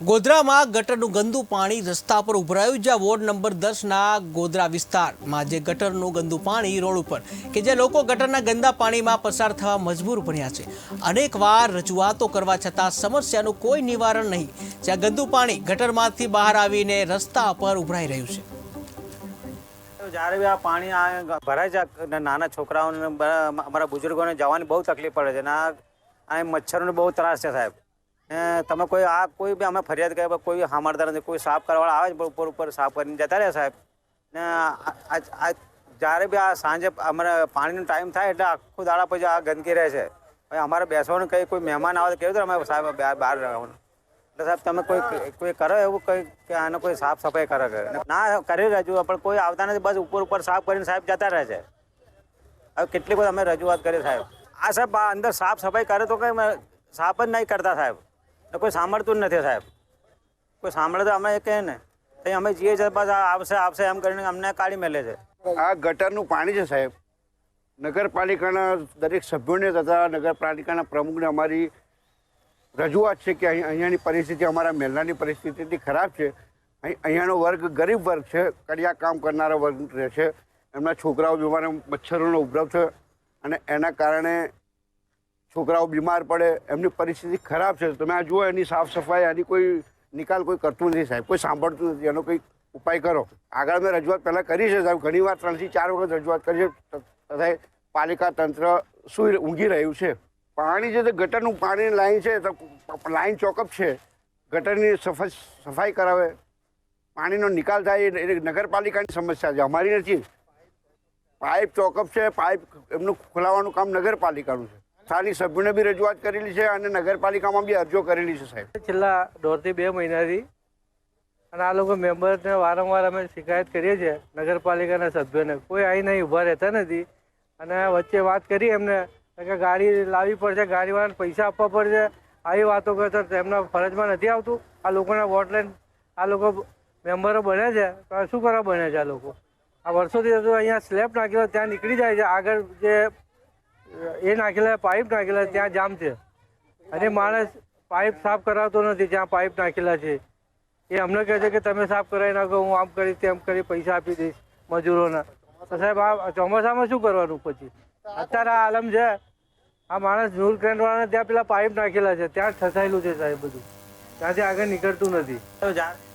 ગોધરામાં ગટરનું ગંદુ પાણી રસ્તા પર ઉભરાયું, જ્યાં વોર્ડ નંબર દસના ગોધરા વિસ્તારમાં જે ગટરનું ગંદુ પાણી રોડ ઉપર કે જે લોકો ગટરના ગંદા પાણીમાં પસાર થવા મજબૂર બન્યા છે. અનેકવાર રજૂઆતો કરવા છતાં સમસ્યાનું કોઈ નિવારણ નહીં. જ્યાં ગંદુ પાણી ગટરમાંથી બહાર આવીને રસ્તા પર ઉભરાઈ રહ્યું છે. જ્યારે બી આ પાણી ભરાય છે નાના છોકરાઓને અમારા બુઝુર્ગોને જવાની બહુ તકલીફ પડે છે અને મચ્છરોને બહુ ત્રાસ છે સાહેબ. તમે કોઈ આ કોઈ બી અમે ફરિયાદ કરી, કોઈ સાંભળતા નથી કોઈ સાફ કરવાવાળા આવે છે ઉપર ઉપર સાફ કરીને જતા રહે સાહેબ. ને આ- જ્યારે બી આ સાંજે અમારે પાણીનો ટાઈમ થાય એટલે આખું દાડા પછી આ ગંદકી રહે છે. પછી અમારે બેસવાનું કંઈ કોઈ મહેમાન આવે તો કેવું રીતે અમે સાહેબ બહાર રહેવાનું? એટલે સાહેબ તમે કોઈ કોઈ કરો એવું કંઈ કે આને કોઈ સાફ સફાઈ કરે કે ના? કરી રજૂઆત, પણ કોઈ આવતા નથી, બસ ઉપર ઉપર સાફ કરીને સાહેબ જતા રહે છે. હવે કેટલી બધી અમે રજૂઆત કરી સાહેબ? આ સાહેબ અંદર સાફ સફાઈ કરે તો કંઈ સાફ જ નહીં કરતા સાહેબ. કોઈ સાંભળતું જ નથી સાહેબ. કોઈ સાંભળે તો અમે કહે ને તો અમે જઈએ છીએ, બસ આવશે આવશે, એમ કરીને અમને કાઢી મેલે છે. આ ગટરનું પાણી છે સાહેબ. નગરપાલિકાના દરેક સભ્યોને તથા નગરપાલિકાના પ્રમુખને અમારી રજૂઆત છે કે અહીં, અહીંયાની પરિસ્થિતિ, અમારા મહેલાની પરિસ્થિતિ ખરાબ છે. અહીં, અહીંયાનો વર્ગ ગરીબ વર્ગ છે, કડિયા કામ કરનારા વર્ગ રહે છે. એમના છોકરાઓ બીમાર મચ્છરોનો ઉભરવ છે. અને એના કારણે છોકરાઓ બીમાર પડે, એમની પરિસ્થિતિ ખરાબ છે. તમે આ જુઓ, એની સાફ સફાઈ, આની કોઈ નિકાલ કોઈ કરતું નથી સાહેબ. કોઈ સાંભળતું નથી. એનો કોઈ ઉપાય કરો. આગળ મેં રજૂઆત પહેલાં કરી છે સાહેબ. ઘણી વાર ત્રણથી ચાર વખત રજૂઆત કરી છે. તથા પાલિકા તંત્ર સુઈ ઊંઘી રહ્યું છે. પાણી છે તે ગટરનું પાણીની લાઈન છે, તો લાઈન ચોકઅપ છે. ગટરની સફાઈ સફાઈ કરાવે. પાણીનો નિકાલ થાય એ નગરપાલિકાની સમસ્યા છે. અમારી નથી. પાઇપ ચોકઅપ છે. પાઇપ એમનું ખોલાવવાનું કામ નગરપાલિકાનું છે. સ્થાનિક સભ્યોને બી રજૂઆત કરેલી છે અને નગરપાલિકામાં બી અરજીઓ કરેલી છે, સાહેબ. છેલ્લા દોઢથી બે મહિનાથી અને આ લોકો મેમ્બરને વારંવાર અમે શિકાયત કરીએ છીએ નગરપાલિકાના સભ્યોને. કોઈ અહીં નહીં ઊભા રહેતા નથી. અને વચ્ચે વાત કરી એમને કે ગાડી લાવવી પડશે, ગાડીવાળાને પૈસા આપવા પડશે. આવી વાતો કરતા તેમના ફરજમાં નથી આવતું. આ લોકોના વોટ લાઈન આ લોકો મેમ્બરો બને છે. તો શું કરવા બને છે આ લોકો? આ વર્ષોથી અહીંયા સ્લેબ નાખેલો ત્યાં નીકળી જાય છે. આગળ જે એ નાખેલા પાઇપ નાખેલા ત્યાં જામ છે. અને માણસ પાઇપ સાફ કરાવતો નથી, જ્યાં પાઇપ નાખેલા છે. એ અમને કહે છે કે તમે સાફ કરાવી નાખો, હું આમ કરીશ, તેમ કરી પૈસા આપી દઈશ મજૂરોના. તો સાહેબ, આ ચોમાસામાં શું કરવાનું પછી? અત્યારે આ આલમ છે. આ માણસ નૂર ક્રેન્ડવાળાને ત્યાં પેલા પાઇપ નાખેલા છે, ત્યાં જ છે સાહેબ બધું. ત્યાંથી આગળ નીકળતું નથી.